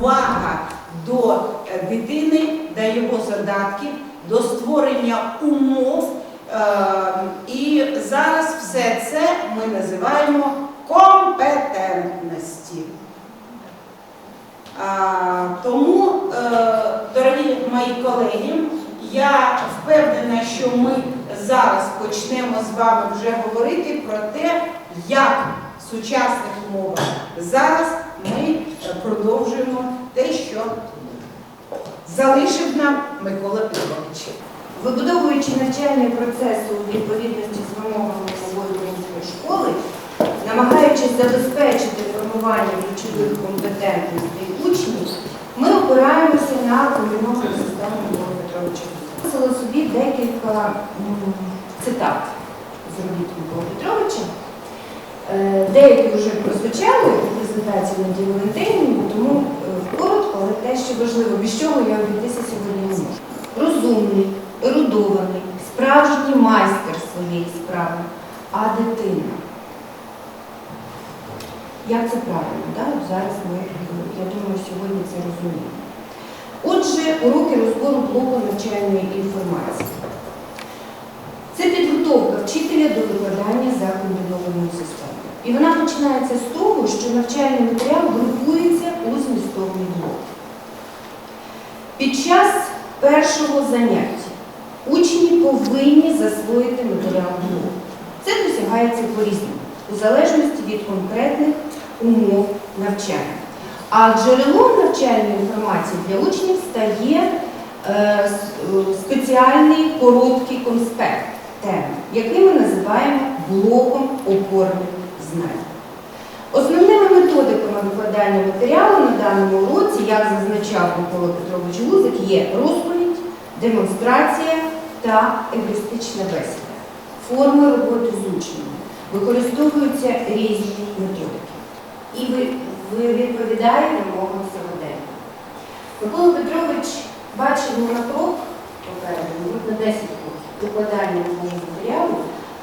увага до е, дитини, до його задатків, до створення умов. Е, І зараз все це ми називаємо компетентності. Тому, е, дорогі мої колеги, я впевнена, що ми зараз почнемо з вами вже говорити про те, як в сучасних умовах зараз ми продовжуємо те, що залишив нам Микола Петрович. Вибудовуючи навчальний процес у відповідності з вимогами нової школи, намагаючись забезпечити формування ключових компетентностей учнів, ми опираємося на комбіновану систему Миколи Петровича. Виписала собі декілька цитат з робіт Миколи Петровича. Е, Деякі вже прозвучали у презентації Надії Валентинівні, тому е, коротко, але те, що важливо, без чого я обійтися сьогодні не можу. Розумний, ерудований, справжній майстер своєї справи, а дитина. Як це правильно? Да? Зараз ми, я думаю, сьогодні це розуміємо. Отже, уроки розбору блоку навчальної інформації. Це підготовка вчителя до викладання за комбінованою системою. І вона починається з того, що навчальний матеріал групується у змістовний блок. Під час першого заняття учні повинні засвоїти матеріал блоку. Це досягається по-різному, у залежності від конкретних умов навчання. А джерелом навчальної інформації для учнів стає е, е, спеціальний короткий конспект теми, який ми називаємо блоком опорних знань. Основними методиками викладання матеріалу на даному уроці, як зазначав Микола Петрович Гузик, є розповідь, демонстрація та егоїстична бесіда. Форми роботи з учнями. Використовуються різні методики. І ви, ви відповідає вимогам сьогодення. Микола Петрович бачив не попереду, на 10 років викладання такого матеріалу,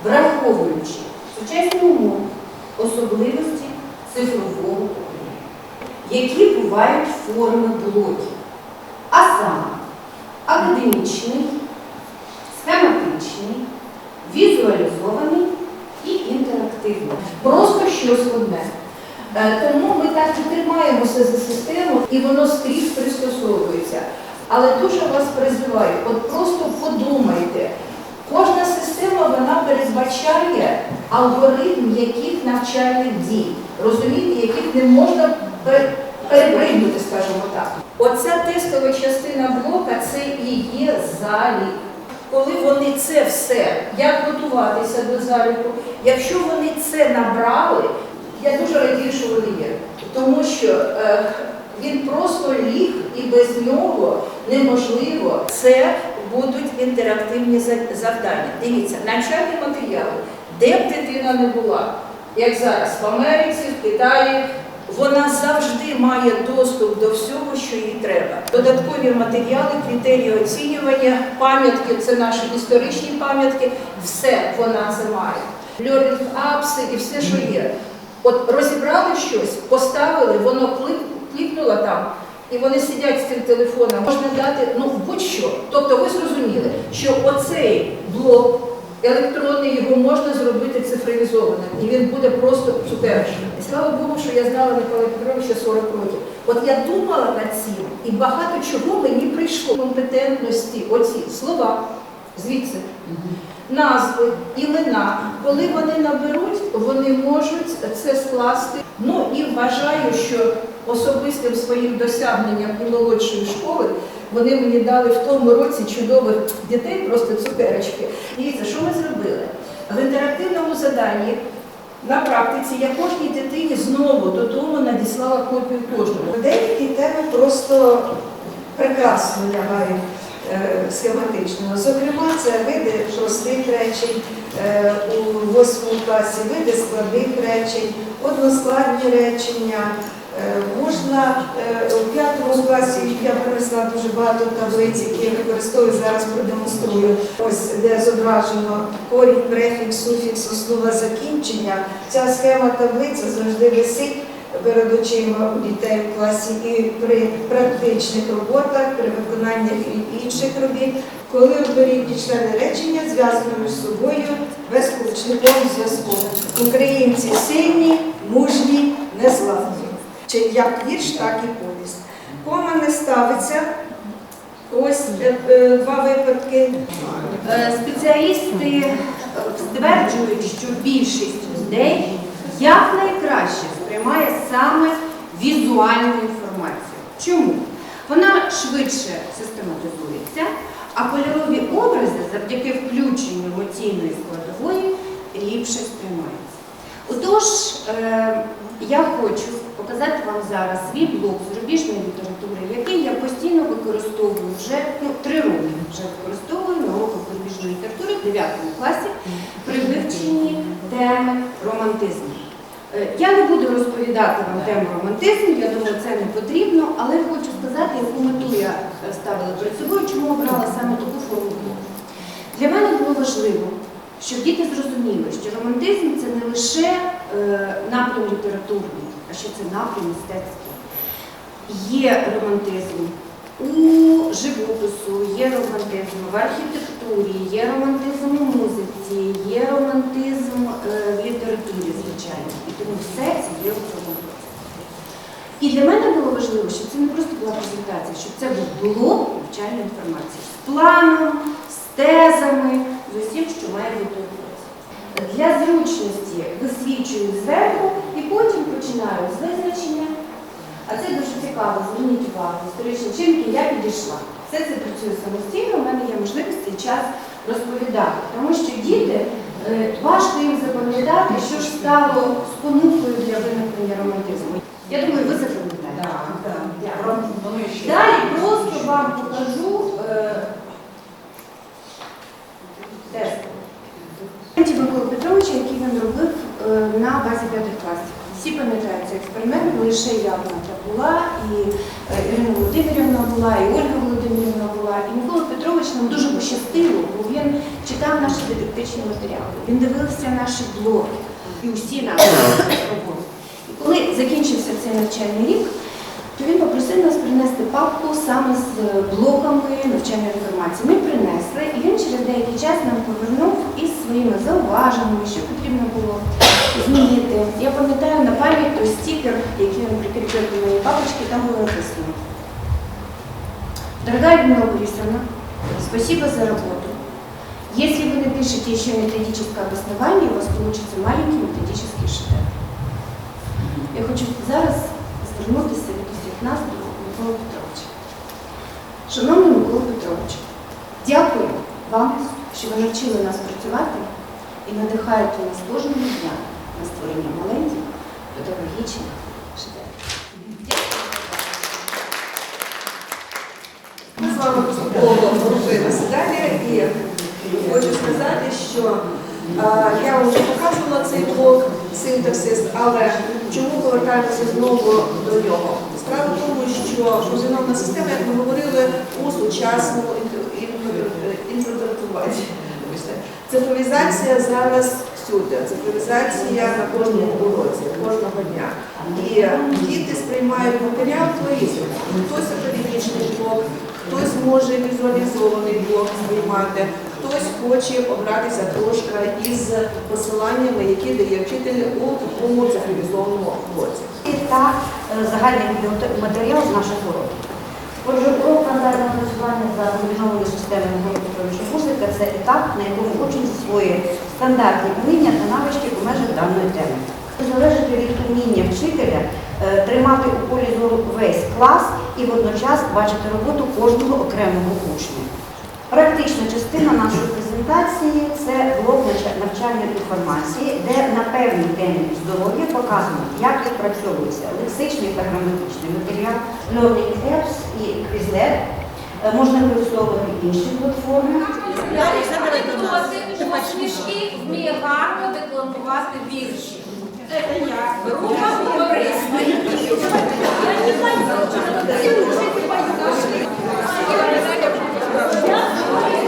враховуючи сучасні умови, особливості цифрового покоління, які бувають форми блоків, а саме академічний, схематичний, візуалізований і інтерактивний. Просто щось одне. Е, Тому ми так і тримаємося за систему, і воно скрізь пристосовується. Але дуже вас призиваю, от просто подумайте, кожна система вона передбачає алгоритм яких навчальних дій, розумієте, яких не можна пер- перепригнути, скажімо так. Оця тестова частина блока це і є залік. Коли вони це все, як готуватися до заліку, якщо вони це набрали, я дуже радію, що вони є. Тому що е, він просто ліг і без нього неможливо. Це будуть інтерактивні завдання. Дивіться, навчальні матеріали, де б дитина не була, як зараз в Америці, в Китаї. Вона завжди має доступ до всього, що їй треба. Додаткові матеріали, критерії оцінювання, пам'ятки це наші історичні пам'ятки, все вона це має. Learning апси і все, що є. От розібрали щось, поставили, воно клікнуло там, і вони сидять з цим телефоном. Можна дати ну будь-що. Тобто ви зрозуміли, що оцей блок електронний його можна зробити цифровізованим, і він буде просто цукерочним. І слава Богу, що я знала Микола Петровича 40 років. От я думала над цим, і багато чого мені прийшло. Компетентності, оці слова, звідси назви, імена. Коли вони наберуть, вони можуть це скласти. Ну і вважаю, що особистим своїм досягненням і молодшої школи вони мені дали в тому році чудових дітей, просто цукерочки. Дивіться, що ми зробили? В інтерактивному заданні на практиці я кожній дитині знову додому надіслала копію кожного. Деякі теми просто прекрасно лягають е, схематично. Зокрема, це види простих речень е, у восьмому класі, види складних речень, односкладні речення. Е, Можна е, у п'ятому класі я принесла дуже багато таблиць, які я використовую зараз, продемонструю. Ось де зображено корінь, префікс, суфікс, основа закінчення. Ця схема таблиця завжди висить перед очима у дітей в класі і при практичних роботах, при виконанні інших робіт, коли однорідні члени речення зв'язані між собою безполучниковим зв'язком. Українці сильні, мужні, незламні. Чи як вірш, так і повість. Кома не ставиться. Ось е, е, два випадки. Е, Спеціалісти стверджують, що більшість людей якнайкраще сприймає саме візуальну інформацію. Чому? Вона швидше систематизується, а кольорові образи завдяки включенню емоційної складової ліпше сприймаються. Отож, е, я хочу показати вам зараз свій блок зарубіжної літератури, який я постійно використовую вже ну, три роки вже використовую на уроках зарубіжної літератури в 9 класі при вивченні теми романтизму. Е, Я не буду розповідати вам тему романтизму, я думаю, це не потрібно, але хочу сказати, яку мету я е, ставила перед собою, чому обрала саме таку форму блоку. Для мене було важливо, щоб діти зрозуміли, що романтизм це не лише е, напрям літературний, а що це напрям мистецький. Є романтизм у живопису, є романтизм в архітектурі, є романтизм у музиці, є романтизм е, в літературі, звичайно. І тому все це є цьому. І для мене було важливо, щоб це не просто була презентація, щоб це був блок навчальної інформації з планом, з тезами, з усім, що має бути у. Для зручності висвічую зверху і потім починаю з визначення. А це дуже цікаво, зверніть увагу, історичні чинки я підійшла. Все це працює самостійно, у мене є можливість цей час розповідати. Тому що діти, е, важко їм запам'ятати, що ж стало спонукою для виникнення романтизму. Я думаю, ви запам'ятаєте. Далі просто вам покажу Миколи Петровича, який він робив е, на базі п'ятих класів. Всі пам'ятають цей експеримент, лише я вона була, і е, Ірина Володимирівна була, і Ольга Володимирівна була. І Микола Петрович нам дуже пощастило, бо він читав наші дидактичні матеріали, він дивився наші блоги і усі наші роботи. І коли закінчився цей навчальний рік, то він попросив нас принести папку саме з блоками навчальної інформації. Ми принесли, і він через деякий час нам повернув із своїми зауваженнями, що потрібно було змінити. Я пам'ятаю на пам'ять той стікер, який він прикріпив до моєї папочки, там було написано. Дорогая Людмила Борисовна, спасибо за работу. Если вы напишете еще методическое обоснование, у вас получится маленький методический шедевр. Я хочу зараз звернутися від усіх нас до Миколи Петровича. Шановний Микола Петрович, дякую вам, що ви навчили нас працювати і надихаєте нас кожного дня на створення маленьких педагогічних шедеврів. Ми з вами поступово рухаємося далі і хочу сказати, що я вже показувала цей блок синтаксис, але чому повертаємося знову до нього? Справа в тому, що автономна система, як ми говорили, у сучасному інтер- інтер- інтерпретуванні. Цифровізація зараз всюди, цифровізація на кожному уроці, кожного дня. І діти сприймають матеріал по-різному. Хтось академічний блок, хтось може візуалізований блок сприймати, хтось хоче обратися трошки із посиланнями, які дає вчитель у такому цифровізованому блоці. та е, загальний матеріал з наших уроків. Отже, урок надання працювання за новою системою Петровича Музика це етап, на якому учень засвоює стандартні вміння та навички у межах даної теми. Залежить від уміння вчителя е, тримати у полі зору весь клас і водночас бачити роботу кожного окремого учня. Практична частина нашої презентації це блок навча- навчальної інформації, де на певній темі здоров'я показано, як відпрацьовується лексичний та граматичний матеріал, Learning Apps і Quizlet. Е, Можна використовувати інші платформи. Смішки вміє гарно декламувати вірші. Це я. Рука гумористи. Дякую.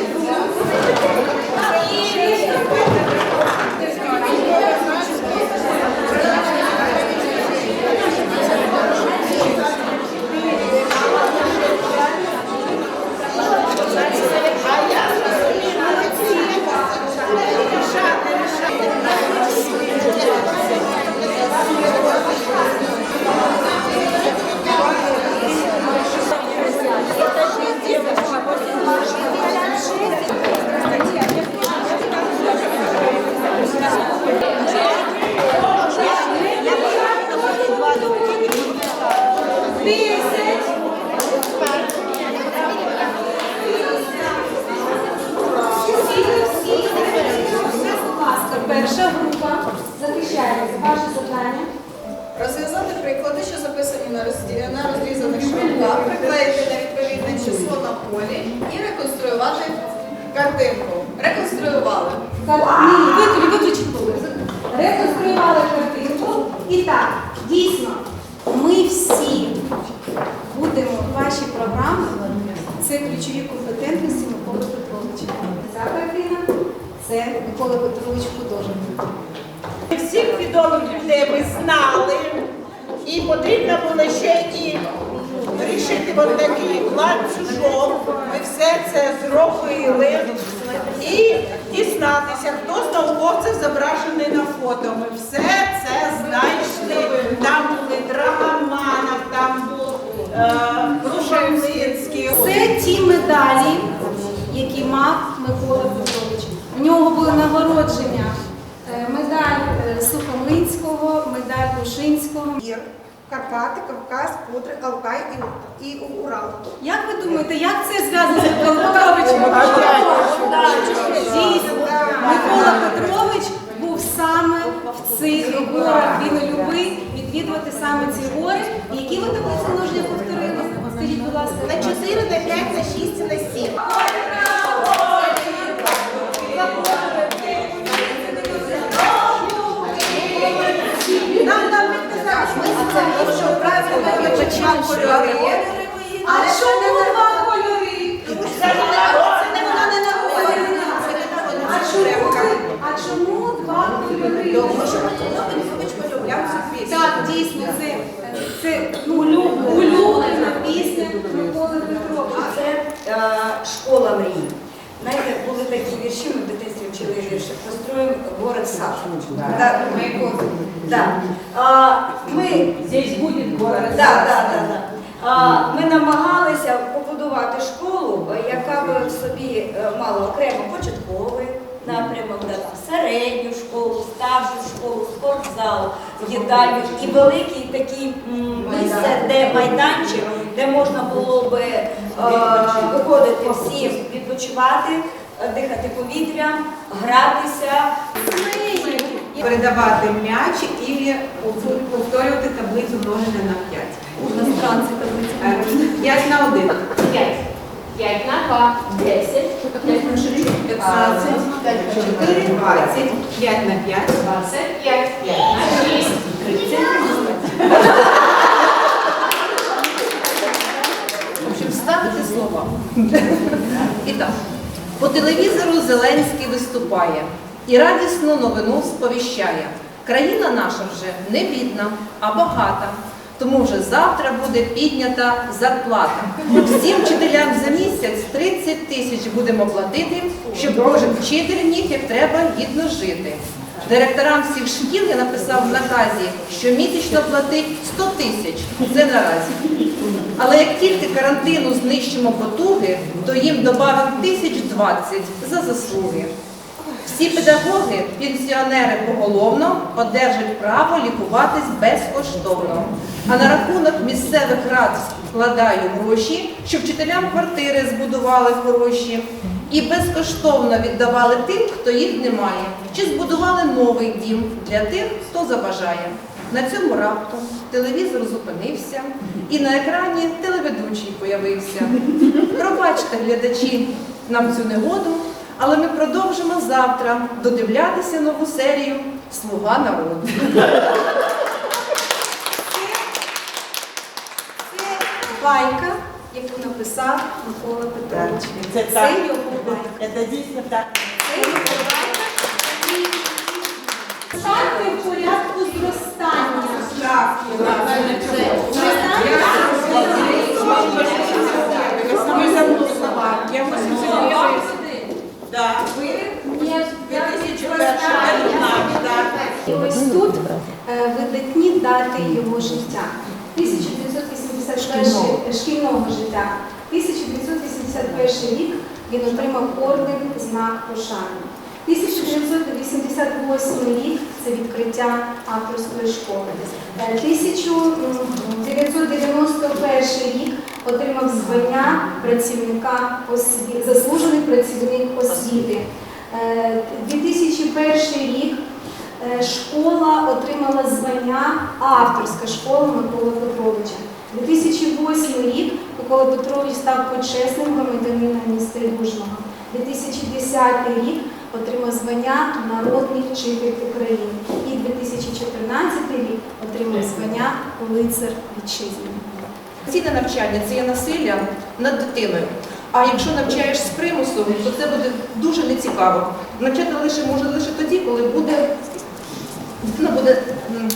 Відомих знали, і потрібно було ще і рішити от такий ланцюжок. Ми все це зробили. І дізнатися, хто з науковців зображений на фото. Ми все це знайшли. Там були Драгоманов, там був е, Крушельницький. Це ті медалі, які мав Микола Петрович. У нього були нагородження. Медаль е, Сухомлинського, медаль Вишинського. Ір, Карпати, Кавказ, Кудри, Алтай і, Урал. Як ви думаєте, як це зв'язано з Петровичем? Микола Петрович був саме в цих горах. Він любив відвідувати саме ці гори. І які ви таблиці множення повторили? Скажіть, будь ласка, На 4, на 5, на 6 на 7. Правильно кольори. а чому два кольори? Це не вона не народила. А чому, а чому два кольори? Тому що Микола полюбляв цю пісню. Так, дійсно, це, це ну, улюблена, пісня Миколи Петровича. Це е, школа мрії. Знаєте, були такі вірші, ми в дитинстві вчили вірші. Построїмо город сад. Так, Так. А, Ми Здесь буде город. Да, да, да, да. А, Ми намагалися побудувати школу, яка би в собі е, мала окремо початковий напрямок, да, середню школу, старшу школу, спортзал, їдальню і великий такий м, місце, де майданчик, де можна було би е, виходити всім відпочивати, е, дихати повітрям, гратися. передавати м'яч і повторювати таблицю множення на 5. Іностранці таблиці. 5 на 1. 5. 5 на 2. 10. 5 на 6. 15, 4, 20, 5 на 5. 25. 5 на 6. 30. В общем, ставити. І так, по телевізору Зеленський виступає і радісну новину сповіщає. Країна наша вже не бідна, а багата. Тому вже завтра буде піднята зарплата. Всім вчителям за місяць 30 тисяч будемо платити, щоб кожен вчитель міг, як треба, гідно жити. Директорам всіх шкіл я написав в наказі, що місячно платить 100 тисяч. Це наразі. Але як тільки карантину знищимо потуги, то їм додамо тисяч двадцять за заслуги. Всі педагоги, пенсіонери поголовно одержать право лікуватись безкоштовно. А на рахунок місцевих рад вкладаю гроші, щоб вчителям квартири збудували хороші і безкоштовно віддавали тим, хто їх не має, чи збудували новий дім для тих, хто забажає. На цьому раптом телевізор зупинився, і на екрані телеведучий появився. Пробачте, глядачі, нам цю негоду, але ми продовжимо завтра додивлятися нову серію Слуга народу. Це байка, яку написав Микола Петрович. Це його байка. Це дійсно так. Це його байка. Ставте в порядку зростання. Ми забули слова. Я Да. Ні, 2001 так. І ось тут е, видатні дати його життя. 1981 шкільного життя. 1981 рік він отримав орден знак пошани. 1988 рік це відкриття авторської школи. Е, 1991 рік отримав звання працівника освіти, заслужений працівник освіти. Е, 2001 рік Е, Школа отримала звання авторська школа Миколи Петровича. 2008 рік Микола Петрович став почесним громадянином міста Южного. 2010 рік отримав звання Народний вчитель України. І 2014 рік отримав звання Лицар Вітчизни. Цінне навчання це є насилля над дитиною. А якщо навчаєш з примусу, то це буде дуже нецікаво. Навчати лише може лише тоді, коли буде дитина буде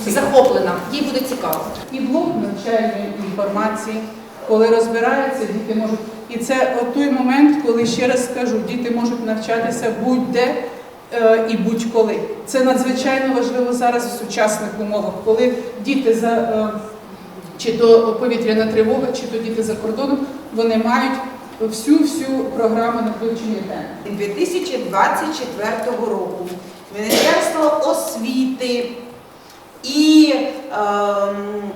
захоплена, їй буде цікаво. і блок навчальної інформації, коли розбираються, діти можуть. І це той момент, коли ще раз скажу, діти можуть навчатися будь-де е, і будь-коли. Це надзвичайно важливо зараз в сучасних умовах, коли діти за е, чи то повітряна тривога, чи то діти за кордоном, вони мають всю всю програму на вивчення тем. 2024 року Міністерство освіти і ем,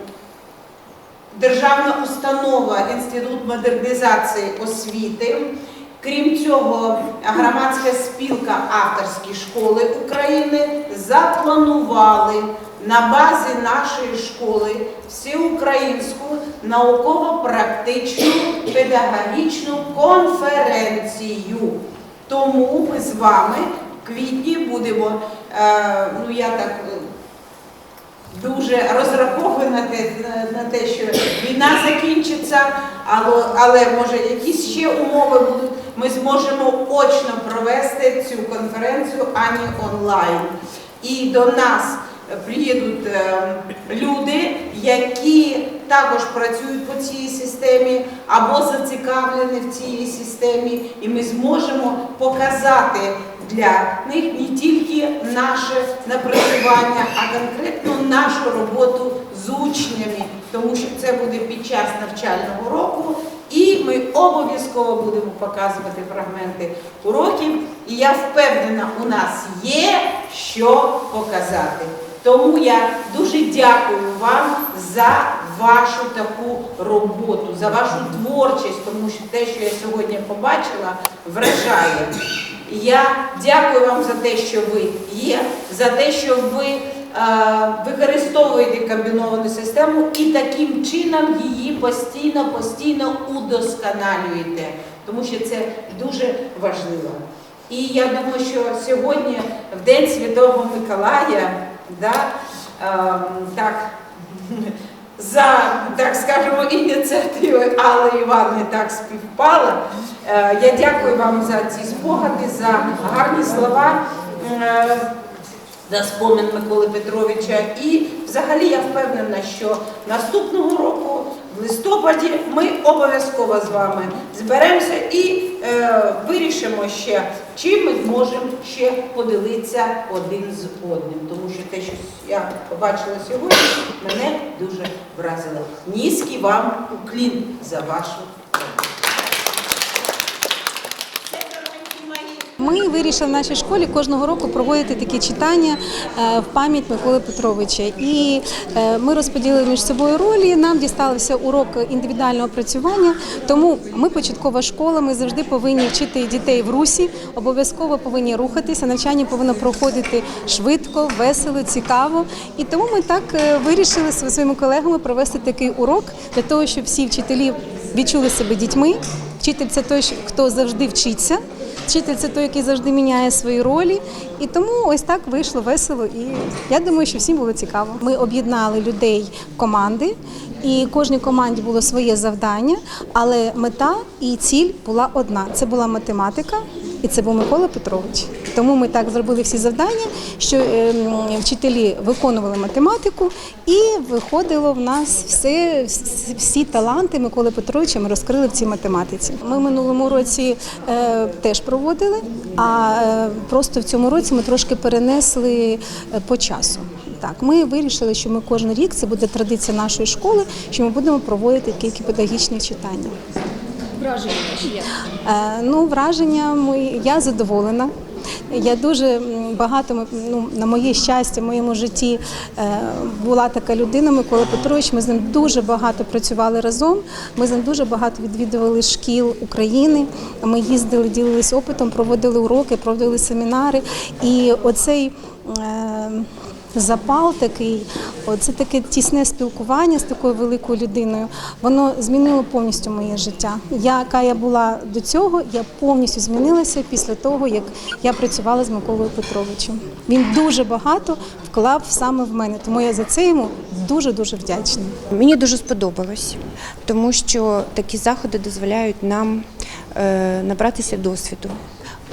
Державна установа Інститут модернізації освіти. Крім цього, громадська спілка авторські школи України запланували на базі нашої школи всеукраїнську науково-практичну педагогічну конференцію. Тому ми з вами квітні будемо, е, ну я так е, дуже розраховую на те, на те, що війна закінчиться, але, але може якісь ще умови будуть. Ми зможемо очно провести цю конференцію, а не онлайн. І до нас приїдуть е, люди, які також працюють по цій системі або зацікавлені в цій системі, і ми зможемо показати для них не тільки наше напрацювання, а конкретно нашу роботу з учнями, тому що це буде під час навчального року. І ми обов'язково будемо показувати фрагменти уроків. І я впевнена, у нас є що показати. Тому я дуже дякую вам за вашу таку роботу, за вашу творчість, тому що те, що я сьогодні побачила, вражає. Я дякую вам за те, що ви є, за те, що ви е, використовуєте комбіновану систему і таким чином її постійно, постійно удосконалюєте, тому що це дуже важливо. І я думаю, що сьогодні, в День Святого Миколая, да, ем, так, за, так скажемо, ініціативою Алли Івановни так співпало. Е, Я дякую вам за ці спогади, за гарні слова. За спомин Миколи Петровича. І взагалі я впевнена, що наступного року, в листопаді, ми обов'язково з вами зберемося і е, вирішимо ще, чим ми зможемо ще поділитися один з одним. Тому що те, що я побачила сьогодні, мене дуже вразило. Низький вам уклін за вашу. роботу. Це, дорогенькі мої, Ми вирішили в нашій школі кожного року проводити такі читання е, в пам'ять Миколи Петровича. І е, ми розподілили між собою ролі. Нам дістався урок індивідуального опрацювання. Тому ми початкова школа. Ми завжди повинні вчити дітей в русі. Обов'язково повинні рухатися. Навчання повинно проходити швидко, весело, цікаво. І тому ми так е, вирішили зі своїми колегами провести такий урок для того, щоб всі вчителі відчули себе дітьми. Вчитель це той, хто завжди вчиться. Вчитель це той, який завжди міняє свої ролі. І тому ось так вийшло весело. І я думаю, що всім було цікаво. Ми об'єднали людей команди, і кожній команді було своє завдання, але мета і ціль була одна: це була математика. І це був Микола Петрович. Тому ми так зробили всі завдання, що ем, вчителі виконували математику, і виходило в нас все, всі- таланти Миколи Петровича ми розкрили в цій математиці. Ми в минулому році е, теж проводили, а е, просто в цьому році ми трошки перенесли е, по часу. Так, ми вирішили, що ми кожен рік це буде традиція нашої школи, що ми будемо проводити кілька педагогічних читання. Враження ваші є. Ну, враження мої, я задоволена. Я дуже багато ну, на моє щастя, в моєму житті е, була така людина, Микола Петрович. Ми з ним дуже багато працювали разом. Ми з ним дуже багато відвідували шкіл України. Ми їздили, ділились опитом, проводили уроки, проводили семінари. І оцей е, запал такий, це таке тісне спілкування з такою великою людиною. Воно змінило повністю моє життя. Яка я була до цього, я повністю змінилася після того, як я працювала з Миколою Петровичем. Він дуже багато вклав саме в мене, тому я за це йому дуже дуже вдячна. Мені дуже сподобалось, тому що такі заходи дозволяють нам е, набратися досвіду,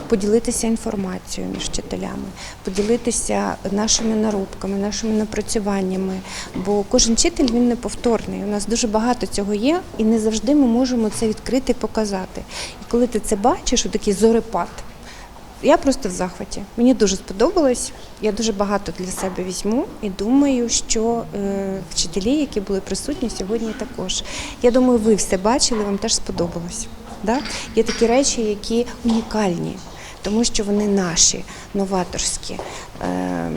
поділитися інформацією між вчителями, поділитися нашими наробками, нашими напрацюваннями. Бо кожен вчитель він неповторний. У нас дуже багато цього є, і не завжди ми можемо це відкрити і показати. І коли ти це бачиш, у такий зорепад. Я просто в захваті. Мені дуже сподобалось. Я дуже багато для себе візьму і думаю, що е, вчителі, які були присутні сьогодні, також. Я думаю, ви все бачили, вам теж сподобалось. Да? Є такі речі, які унікальні, тому що вони наші, новаторські. Е,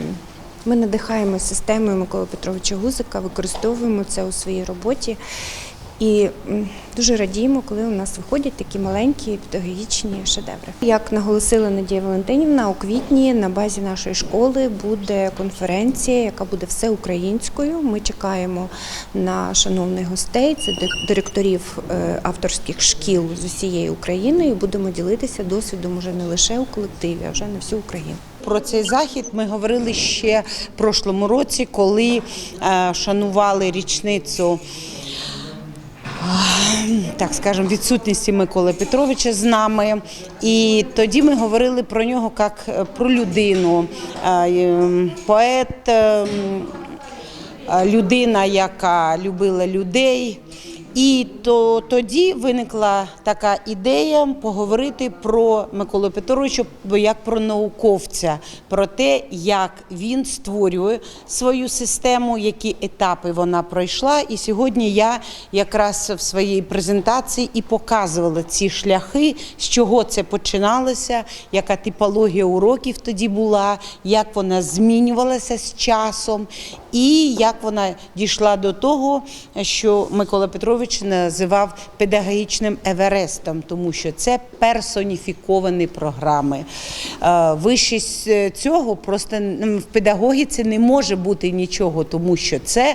ми надихаємо системою Миколи Петровича Гузика, використовуємо це у своїй роботі. І дуже радіємо, коли у нас виходять такі маленькі педагогічні шедеври. Як наголосила Надія Валентинівна, у квітні на базі нашої школи буде конференція, яка буде всеукраїнською. Ми чекаємо на шановних гостей, це дир- директорів е, авторських шкіл з усієї України. І будемо ділитися досвідом уже не лише у колективі, а вже на всю Україну. Про цей захід ми говорили ще в прошлому році, коли е, шанували річницю. Так скажемо, відсутності Миколи Петровича з нами, і тоді ми говорили про нього як е, про людину, поет, е, е, людина, яка любила людей. І то тоді виникла така ідея поговорити про Миколу Петровича як про науковця, про те, як він створює свою систему, які етапи вона пройшла. І сьогодні я якраз в своїй презентації і показувала ці шляхи, з чого це починалося, яка типологія уроків тоді була, як вона змінювалася з часом, і як вона дійшла до того, що Микола Петрович називав педагогічним еверестом, тому що це персоніфіковані програми. Е, Вище цього просто в педагогіці не може бути нічого, тому що це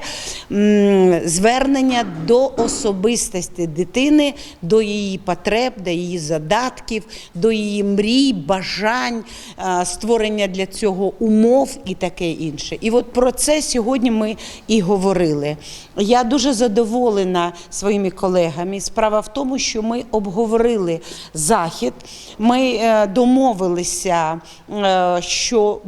звернення до особистості дитини, до її потреб, до її задатків, до її мрій, бажань, е, створення для цього умов і таке інше. І от про це сьогодні ми і говорили. Я дуже задоволена своїми колегами. Справа в тому, що ми обговорили захід. Ми е, домовилися, е, що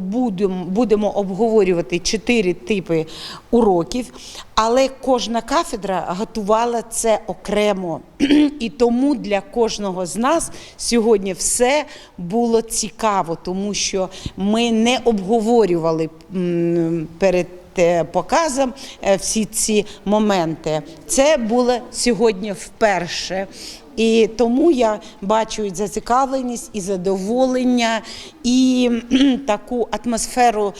будемо обговорювати чотири типи уроків, але кожна кафедра готувала це окремо. І тому для кожного з нас сьогодні все було цікаво, тому що ми не обговорювали перед е, показом е, всі ці моменти. Це було сьогодні вперше. І тому я бачу зацікавленість, і задоволення, і таку атмосферу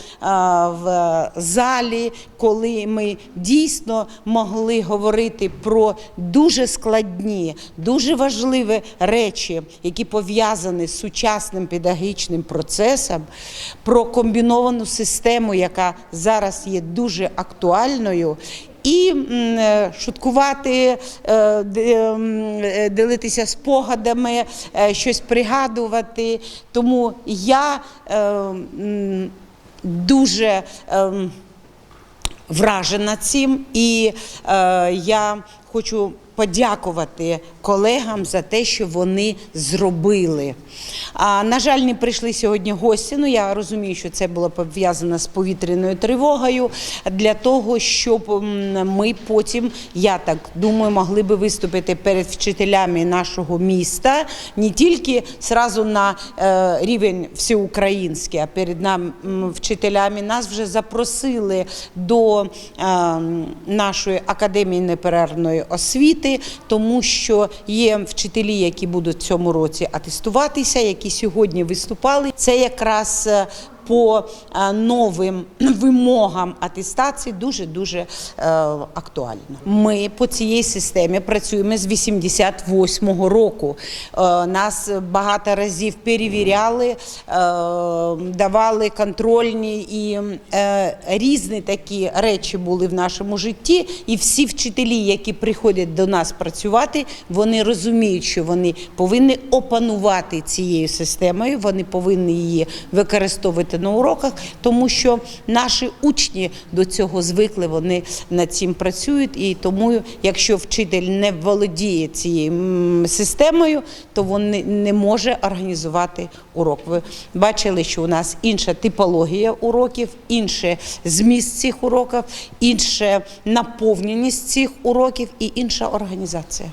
в залі, коли ми дійсно могли говорити про дуже складні, дуже важливі речі, які пов'язані з сучасним педагогічним процесом, про комбіновану систему, яка зараз є дуже актуальною. І е, шуткувати, е, е, ділитися спогадами, щось пригадувати. Тому я дуже вражена цим, і я хочу подякувати колегам за те, що вони зробили. А, на жаль, не прийшли сьогодні гості. Ну я розумію, що це було пов'язано з повітряною тривогою для того, щоб ми потім, я так думаю, могли би виступити перед вчителями нашого міста не тільки зразу на е, рівень всеукраїнський, а перед нам вчителями нас вже запросили до е, нашої академії неперервної освіти, тому що є вчителі, які будуть в цьому році атестуватися, які сьогодні виступали. Це якраз е, по е, новим вимогам атестації дуже дуже актуально. Ми по цій системі працюємо з 88-го року. Е, Нас багато разів перевіряли, е, давали контрольні і різні такі речі були в нашому житті. І всі вчителі, які приходять до нас працювати, вони розуміють, що вони повинні опанувати цією системою, вони повинні її використовувати на уроках, тому що наші учні до цього звикли, вони над цим працюють. І тому, якщо вчитель не володіє цією системою, то він не- може організувати урок. Ви бачили, що у нас інша типологія уроків, інший зміст цих уроків, інша наповненість цих уроків і інша організація.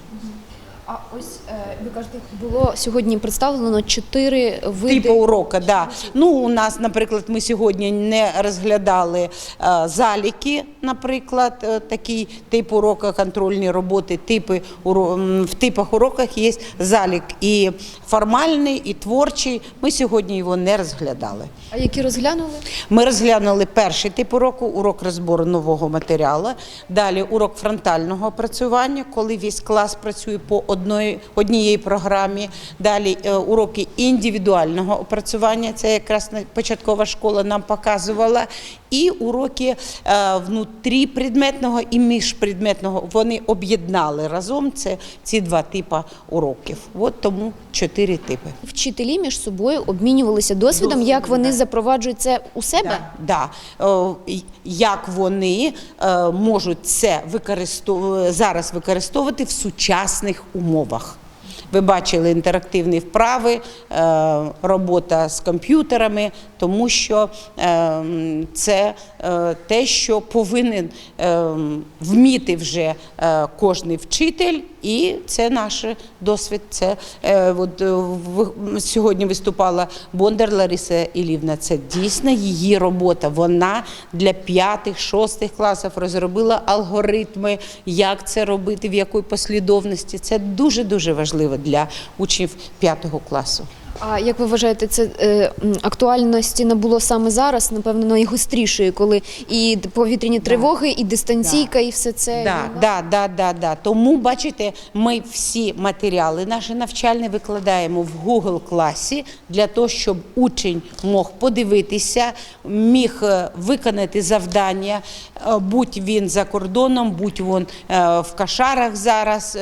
А ось е, ви кажете, було сьогодні представлено чотири види. Типу урока, да. Ну, у нас, наприклад, ми сьогодні не розглядали е, заліки, наприклад, е, такий тип урока, контрольні роботи, типи в типах уроках є залік і формальний, і творчий. Ми сьогодні його не розглядали. А які розглянули? Ми розглянули перший тип уроку, урок розбору нового матеріалу. Далі урок фронтального опрацювання, коли весь клас працює по одної, однієї програмі. Далі е, уроки індивідуального опрацювання, це якраз початкова школа нам показувала. І уроки е, внутріпредметного і міжпредметного вони об'єднали разом. Це ці два типи уроків. От тому чотири типи. Вчителі між собою обмінювалися досвідом, як вони запроваджують це у себе. Да. Е, Як вони е, можуть це використов... зараз використовувати в сучасних умовах. Ви бачили інтерактивні вправи, е, робота з комп'ютерами, тому що е, це е, те, що повинен вміти вже кожний вчитель, і це наш досвід. Це е, от, в, сьогодні виступала Бондар Лариса Ілівна. Це дійсно її робота. Вона для п'ятих, шостих класів розробила алгоритми, як це робити, в якій послідовності. Це дуже дуже важливо для учнів п'ятого класу. А як ви вважаєте, це е, актуальності набуло саме зараз, напевно, найгострішої, коли і повітряні тривоги, і дистанційка, і все це. Да, да, да, да, да. Тому бачите, ми всі матеріали наші навчальні викладаємо в Google класі для того, щоб учень мог подивитися, міг е, виконати завдання, е, будь він за кордоном, будь він е, в кашарах зараз,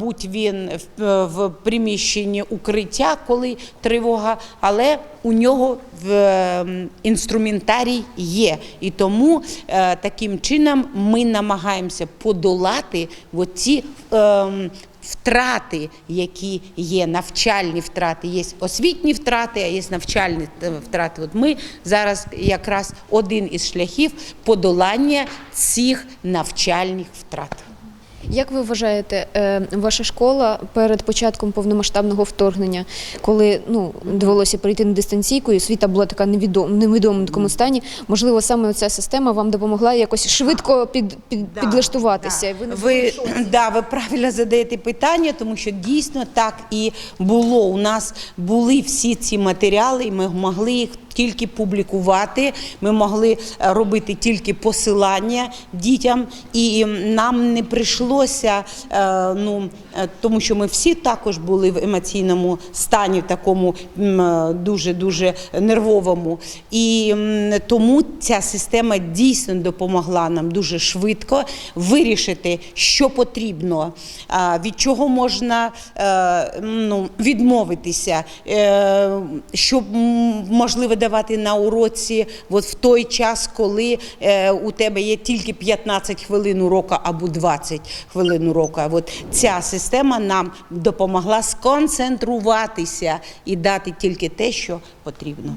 будь він в, в приміщенні укриття, коли тривога, але у нього в е, інструментарій є. І тому е, таким чином ми намагаємося подолати оці е, втрати, які є, навчальні втрати. Є освітні втрати, а є навчальні е, втрати. От ми зараз якраз один із шляхів подолання цих навчальних втрат. Як ви вважаєте, е, ваша школа перед початком повномасштабного вторгнення, коли ну довелося перейти на дистанційку, і освіта була така невідом, невідомому такому стані, можливо, саме ця система вам допомогла якось швидко під, під, Да, підлаштуватися? Ви не були Ви, да, ви правильно задаєте питання, тому що дійсно так і було. У нас були всі ці матеріали, і ми могли їх тільки публікувати, ми могли е, робити тільки посилання дітям, і нам не прийшлося, е, ну, е, тому що ми всі також були в емоційному стані, такому дуже-дуже нервовому. І тому ця система дійсно допомогла нам дуже швидко вирішити, що потрібно, від чого можна ну, відмовитися, що можливо давати на уроці от в той час, коли е, у тебе є тільки 15 хвилин урока або 20 хвилин урока. От ця система нам допомогла сконцентруватися і дати тільки те, що потрібно.